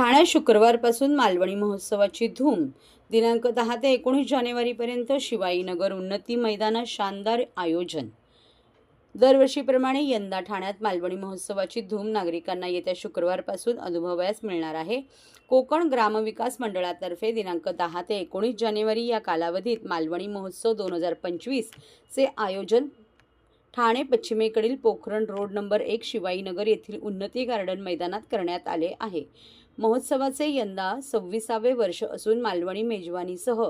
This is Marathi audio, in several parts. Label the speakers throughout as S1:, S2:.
S1: ठाण्यात शुक्रवारपासून मालवणी महोत्सवाची धूम. दिनांक दहा ते एकोणीस जानेवारीपर्यंत शिवाईनगर उन्नती मैदानात शानदार आयोजन. दरवर्षीप्रमाणे यंदा ठाण्यात मालवणी महोत्सवाची धूम नागरिकांना येत्या शुक्रवारपासून अनुभवयास मिळणार आहे. कोकण ग्रामविकास मंडळातर्फे दिनांक दहा ते एकोणीस जानेवारी या कालावधीत मालवणी महोत्सव दोन हजार पंचवीसचे आयोजन ठाणे पश्चिमेकडील पोखरण रोड नंबर एक शिवाईनगर येथील उन्नती गार्डन मैदानात करण्यात आले आहे. महोत्सवाचे यंदा सव्वीसावे वर्ष असून मालवणी मेजवानीसह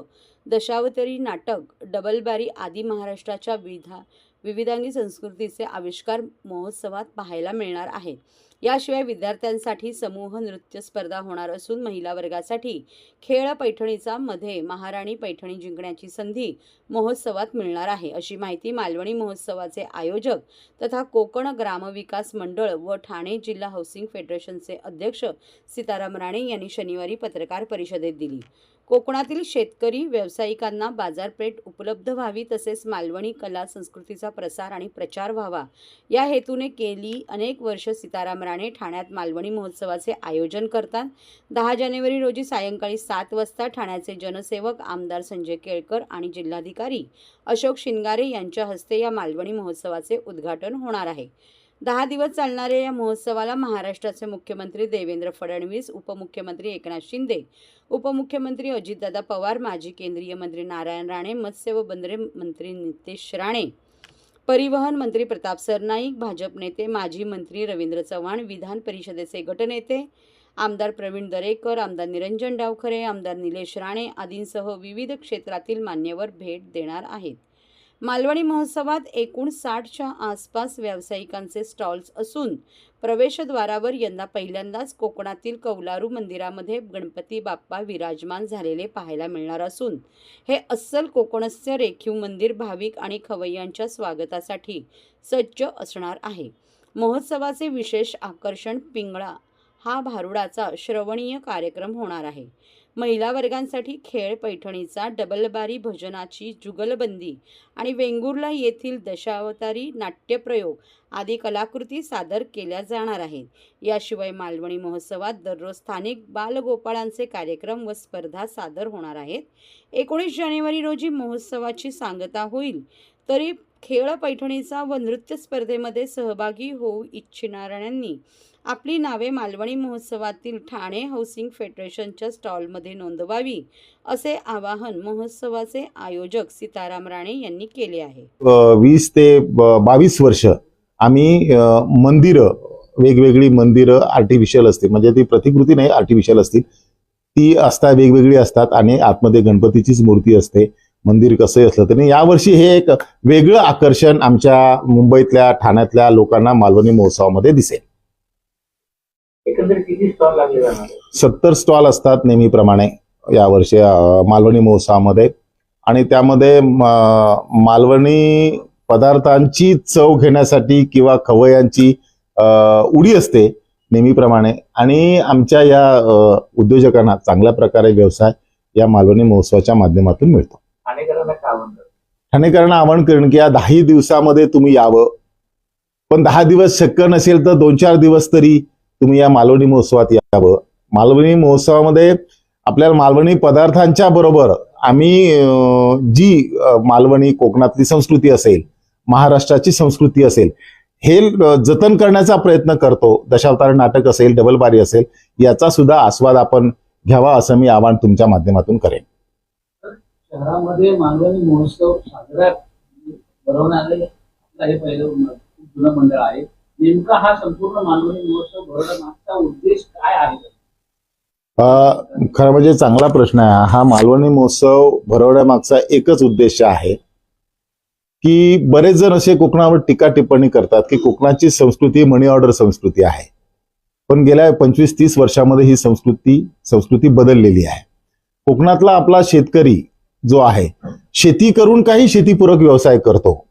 S1: दशावतरी नाटक डबलबारी आदी महाराष्ट्राच्या विविधा विविधांगी संस्कृतीचे आविष्कार महोत्सवात पाहायला मिळणार आहे. याशिवाय विद्यार्थ्यांसाठी समूह नृत्य स्पर्धा होणार असून महिला वर्गासाठी खेळ पैठणीचा मध्ये महाराणी पैठणी जिंकण्याची संधी महोत्सवात मिळणार आहे. अशी माहिती मालवणी महोत्सवाचे आयोजक तथा कोकण ग्रामविकास मंडळ व ठाणे जिल्हा हाऊसिंग फेडरेशनचे अध्यक्ष सीताराम राणे यांनी शनिवारी पत्रकार परिषदेत दिली. कोकणातील शेतकरी व्यावसायिकांना बाजारपेठ उपलब्ध व्हावी तसेच मालवणी कला संस्कृतीचा प्रसार आणि प्रचार व्हावा. या हेतूने गेली अनेक वर्ष सीताराम राणे ठाण्यात मालवणी महोत्सवाचे आयोजन करतात. दहा जानेवारी रोजी सायंकाळी सात वाजता ठाण्याचे जनसेवक आमदार संजय केळकर आणि जिल्हाधिकारी अशोक शिंगारे यांच्या हस्ते या मालवणी महोत्सवाचे उद्घाटन होणार आहे. दहा दिवस चालणाऱ्या या महोत्सवाला महाराष्ट्राचे मुख्यमंत्री देवेंद्र फडणवीस उपमुख्यमंत्री एकनाथ शिंदे उपमुख्यमंत्री अजितदादा पवार माजी केंद्रीय मंत्री नारायण राणे मत्स्य व बंदरे मंत्री नितेश राणे परिवहन मंत्री प्रताप सरनाईक भाजप नेते माजी मंत्री रवींद्र चव्हाण विधान परिषदेचे गटनेते आमदार प्रवीण दरेकर आमदार निरंजन डावखरे आमदार निलेश राणे आदींसह विविध क्षेत्रातील मान्यवर भेट देणार आहेत. मालवणी महोत्सवात एकूण साठच्या आसपास व्यावसायिकांचे स्टॉल्स असून प्रवेशद्वारावर यंदा पहिल्यांदाच कोकणातील कौलारू मंदिरामध्ये गणपती बाप्पा विराजमान झालेले पाहायला मिळणार असून हे अस्सल कोकणस्य रेखीव मंदिर भाविक आणि खवय्यांच्या स्वागतासाठी सज्ज असणार आहे. महोत्सवाचे विशेष आकर्षण पिंगळा हा भारुडाचा श्रवणीय कार्यक्रम होणार आहे. महिला वर्गांसाठी खेळ पैठणीचा डबलबारी भजनाची जुगलबंदी आणि वेंगुर्ला येथील दशावतारी नाट्यप्रयोग आदी कलाकृती सादर केल्या जाणार आहेत. याशिवाय मालवणी महोत्सवात दररोज स्थानिक बालगोपाळांचे कार्यक्रम व स्पर्धा सादर होणार आहेत. एकोणीस जानेवारी रोजी महोत्सवाची सांगता होईल. तरी खेळ पैठणीचा व नृत्य स्पर्धेमध्ये सहभागी होऊ इच्छिणाऱ्यांनी आपली नावे मालवणी महोत्सवातील ठाणे हाऊसिंग फेडरेशनच्या स्टॉलमध्ये नोंदवावी असे आवाहन महोत्सवाचे आयोजक सीताराम राणे यांनी केले आहे.
S2: वीस ते बावीस वर्ष आम्ही मंदिरं वेगवेगळी मंदिरं आर्टिफिशियल असतील म्हणजे ती प्रतिकृती नाही आर्टिफिशियल असतील. ती असता वेगवेगळी असतात आणि आतमध्ये गणपतीचीच मूर्ती असते. मंदिर कसंही असलं तरी. यावर्षी हे एक वेगळं आकर्षण आमच्या मुंबईतल्या ठाण्यातल्या लोकांना मालवणी महोत्सवामध्ये दिसेल? सत्तर स्टॉल असतात नेहमीप्रमाणे यावर्षी मालवणी महोत्सवामध्ये. आणि त्यामध्ये मालवणी पदार्थांची चव घेण्यासाठी किंवा खवयांची उडी असते नेहमीप्रमाणे. आणि आमच्या या उद्योजकांना चांगल्या प्रकारे व्यवसाय या मालवणी महोत्सवाच्या माध्यमातून मिळतो.
S3: ठाणेकरांना काय
S2: ठाणेकरांना आवाहन करेन की या दहाही दिवसामध्ये तुम्ही यावं. पण दहा दिवस शक्य नसेल तर दोन चार दिवस तरी तुम्ही या मालवणी महोत्सवात यावं. मालवणी महोत्सवामध्ये आपल्याला मालवणी पदार्थांच्या बरोबर आम्ही जी मालवणी कोकणातली संस्कृती असेल महाराष्ट्राची संस्कृती असेल हे जतन करण्याचा प्रयत्न करतो. दशावतार नाटक असेल डबलबारी असेल याचा सुद्धा आस्वाद आपण घ्यावा असं मी आवाहन तुमच्या माध्यमातून करेन.
S4: शहरामध्ये मानवानी महोत्सव साजरा भरवणारे आपलं हे पहिलं खूप जुनं मंडळ आहे. नेमका हा संपूर्ण मानवानी महोत्सव भरवण्यामागचा उद्देश काय आहे?
S2: खरं म्हणजे चांगला प्रश्न आहे. हा मालवणी महोत्सव भरवण्यामागचा एकच उद्देश आहे की बरेच जण असे कोकणावर टीका टिप्पणी करतात की कोकणाची संस्कृती मनी ऑर्डर संस्कृती आहे. पण गेल्या पंचवीस तीस वर्षामध्ये ही संस्कृती संस्कृती बदललेली आहे. कोकणातला आपला शेतकरी जो आहे. शेती करून काही शेतीपूरक व्यवसाय करतो.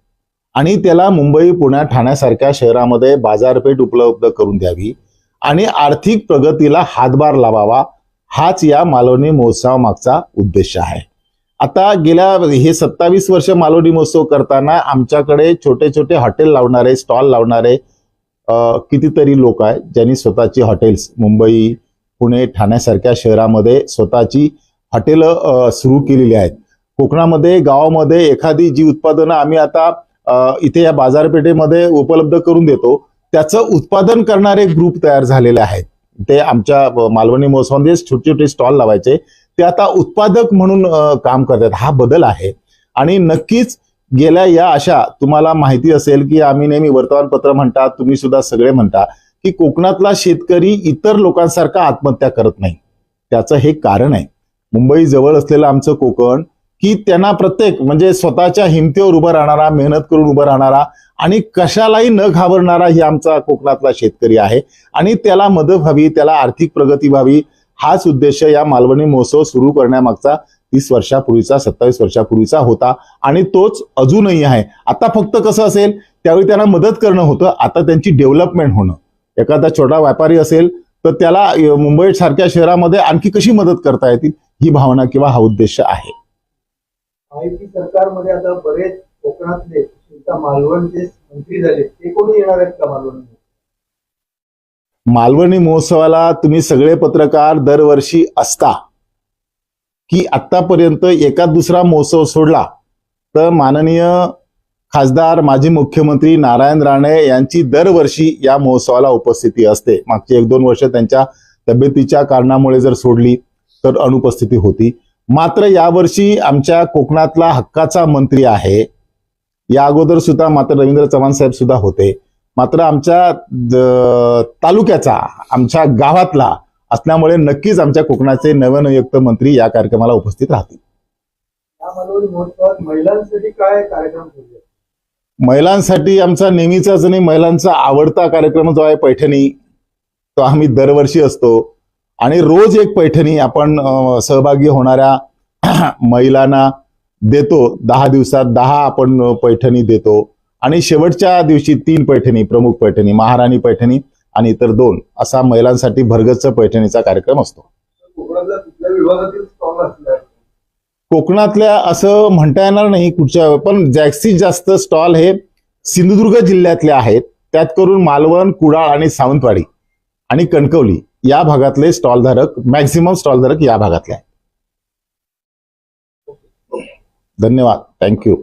S2: आणि त्याला मुंबई पुण्या ठाण्यासारख्या शहरामध्ये बाजारपेठ उपलब्ध करून द्यावी. आणि आर्थिक प्रगतीला हातभार लावावा. हाच या मालवणी महोत्सवामागचा उद्देश आहे. आता गेल्या हे सत्तावीस वर्ष मालवणी महोत्सव करताना आमच्याकडे छोटे छोटे हॉटेल लावणारे स्टॉल लावणारे कितीतरी लोक आहेत ज्यांनी स्वतःची हॉटेल्स मुंबई पुणे ठाण्यासारख्या शहरामध्ये स्वतःची हॉटेलं सुरू केलेली आहेत. कोकणामध्ये गावामध्ये एखादी जी उत्पादनं आम्ही आता इथे या बाजारपेठेमध्ये उपलब्ध करून देतो त्याचं उत्पादन करणारे ग्रुप तयार झालेले आहेत. ते आमच्या मालवणी महोत्सवामध्ये छोटे छोटे स्टॉल लावायचे. ते आता उत्पादक म्हणून काम करतात. हा बदल आहे. आणि नक्कीच गेल्या या अशा तुम्हाला माहिती असेल की आम्ही नेहमी वर्तमानपत्र म्हणतात तुम्ही सुद्धा सगळे म्हणता की कोकणातला शेतकरी इतर लोकांसारखा आत्महत्या करत नाही. त्याचं हे कारण आहे. मुंबई जवळ असलेलं आमचं कोकण की त्यांना प्रत्येक म्हणजे स्वतःच्या हिमतीवर उभं राहणारा मेहनत करून उभं राहणारा आणि कशालाही न घाबरणारा ही आमचा कोकणातला शेतकरी आहे. आणि त्याला मदत व्हावी त्याला आर्थिक प्रगती व्हावी हाच उद्देश या मालवणी महोत्सव सुरू करण्यामागचा तीस वर्षापूर्वीचा सत्तावीस वर्षापूर्वीचा होता. आणि तोच अजूनही आहे. आता फक्त कसं असेल त्यावेळी त्यांना मदत करणं होतं आता त्यांची डेव्हलपमेंट होणं. एखादा छोटा व्यापारी असेल तर त्याला मुंबई सारख्या शहरामध्ये आणखी कशी मदत करता येतील? ही भावना किंवा हा उद्देश आहे.
S3: माहिती सरकारमध्ये आता बरेच कोकणातले सुद्धा मालवणचे मंत्री झाले. ते कोणी येणार आहेत का मालवण?
S2: मालवणी महोत्सवाला तुम्ही सगळे पत्रकार दरवर्षी असता. की आतापर्यंत एका दुसरा महोत्सव सोडला तर माननीय खासदार माजी मुख्यमंत्री नारायण राणे यांची दरवर्षी या महोत्सवाला उपस्थिती असते. मागची एक दोन वर्ष त्यांच्या तब्येतीच्या कारणामुळे जर सोडली तर अनुपस्थिती होती. मात्र यावर्षी आमच्या कोकणातला हक्काचा मंत्री आहे. या अगोदर सुद्धा मात्र रवींद्र चव्हाण साहेब सुद्धा होते. मात्र आमच्या तालुक्याचा आमच्या गावातला असल्यामुळे नक्कीच आमच्या कोकणाचे नवनियुक्त मंत्री या कार्यक्रमाला उपस्थित राहतील.
S3: महिलांसाठी काय कार्यक्रम
S2: महिलांसाठी आमचा नेहमीचाच आणि महिलांचा आवडता कार्यक्रम जो आहे पैठणी तो आम्ही दरवर्षी असतो. आणि रोज एक पैठणी आपण सहभागी होणाऱ्या महिलांना देतो. दहा दिवसात दहा आपण पैठणी देतो. आणि शेवटच्या दिवशी तीन पैठणी प्रमुख पैठणी महाराणी पैठणी आणि इतर दोन असा महिलांसाठी भरगच्च पैठणीचा कार्यक्रम असतो. कोकणातल्या असं म्हणता येणार नाही कुठच्या पण जास्तीत जास्त स्टॉल हे सिंधुदुर्ग जिल्ह्यातले आहेत. त्यात करून मालवण कुडाळ आणि सावंतवाडी आणि कणकवली. या भागातले स्टॉलधारक मॅक्झिमम स्टॉलधारक या भागातले आहेत. धन्यवाद. थँक्यू